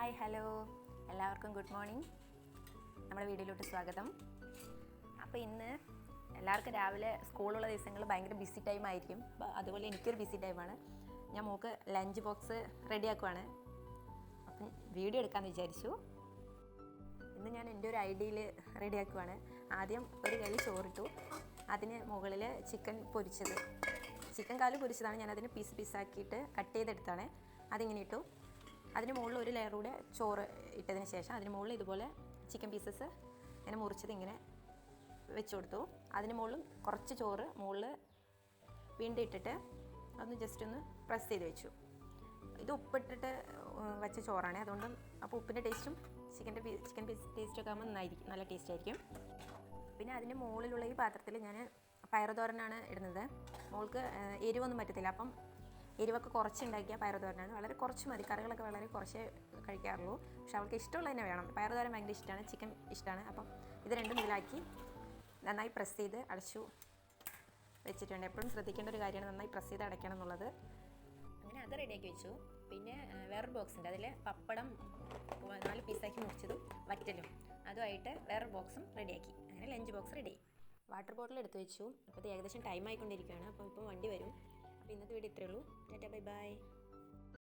Hi hello. എല്ലാവർക്കും good morning. നമ്മുടെ വീഡിയോയിലോട്ട് സ്വാഗതം. അപ്പോൾ ഇന്ന് എല്ലാവർക്കും രാവിലെ സ്കൂളുള്ള ദിവസങ്ങൾ ഭയങ്കര ബിസി ടൈം ആയിരിക്കും. അതുപോലെ എനിക്കൊരു ബിസി ടൈമാണ് ഞാൻ മോക്ക് ലഞ്ച് ബോക്സ് റെഡിയാക്കുവാണ് അപ്പം വീഡിയോ എടുക്കാമെന്ന് വിചാരിച്ചു. ഇന്ന് ഞാൻ എന്റെ ഒരു ഐഡിയയിൽ റെഡിയാക്കുവാണ് ആദ്യം ഒരു കൈ ചോറിട്ടു. അതിന് മുകളിൽ ചിക്കൻ പൊരിച്ചത്. ചിക്കൻ കാൽ പൊരിച്ചതാണ്. ഞാൻ അതിന് പീസ് പീസാക്കിയിട്ട് കട്ട് ചെയ്തെടുത്താണ് അതിങ്ങനെ ഇട്ടു. അതിന് മുകളിൽ ഒരു ലെയർ കൂടെ ചോറ് ഇട്ടതിന് ശേഷം അതിന് മുകളിൽ ഇതുപോലെ ചിക്കൻ പീസസ് ഇങ്ങനെ മുറിച്ചത് ഇങ്ങനെ വെച്ച് കൊടുത്തു. അതിന് മുകളിൽ കുറച്ച് ചോറ് മുകളിൽ വീണ്ടും ഇട്ടിട്ട് അതൊന്ന് ജസ്റ്റ് ഒന്ന് പ്രസ് ചെയ്ത് വെച്ചു. ഇത് ഉപ്പിട്ടിട്ട് വെച്ച ചോറാണ്. അതുകൊണ്ട് അപ്പോൾ ഉപ്പിന്റെ ടേസ്റ്റും ചിക്കന്റെ ചിക്കൻ പീസ് ടേസ്റ്റൊക്കെ ആകുമ്പോൾ നന്നായിരിക്കും. നല്ല ടേസ്റ്റ് ആയിരിക്കും. പിന്നെ അതിന്റെ മുകളിലുള്ള ഈ പാത്രത്തിൽ ഞാൻ പയറുതോരനാണ് ഇടുന്നത്. മോൾക്ക് എരിവൊന്നും പറ്റത്തില്ല. അപ്പം എരിവൊക്കെ കുറച്ച് ഉണ്ടാക്കിയ പയറുതോരനാണ്. വളരെ കുറച്ച് മതി. കറികളൊക്കെ വളരെ കുറച്ചേ കഴിക്കാറുള്ളൂ. പക്ഷെ അവൾക്ക് ഇഷ്ടമുള്ള തന്നെ വേണം. പയറുതോരൻ ഭയങ്കര ഇഷ്ടമാണ്. ചിക്കൻ ഇഷ്ടമാണ്. അപ്പം ഇത് രണ്ടും ഇതിലാക്കി നന്നായി പ്രസ് ചെയ്ത് അടച്ചു വെച്ചിട്ടുണ്ട്. എപ്പോഴും ശ്രദ്ധിക്കേണ്ട ഒരു കാര്യമാണ് നന്നായി പ്രസ് ചെയ്ത് അടയ്ക്കണം എന്നുള്ളത്. അങ്ങനെ അത് റെഡിയാക്കി വെച്ചു. പിന്നെ വേറൊരു ബോക്സ് ഉണ്ട്. അതിൽ പപ്പടം നാല് പീസാക്കി മുറിച്ചതും വറ്റലും. അതുമായിട്ട് വേറൊരു ബോക്സും റെഡിയാക്കി അങ്ങനെ lunch box ready water bottle എടുത്ത് വെച്ചു. അപ്പോൾ ഇത് ഏകദേശം ടൈം ആയിക്കൊണ്ടിരിക്കുകയാണ്. അപ്പോൾ ഇപ്പം വണ്ടി വരും. അപ്പോൾ ഇന്നത്തെ വീഡിയോ ഇത്രയേ ഉള്ളൂ. Tata bye bye.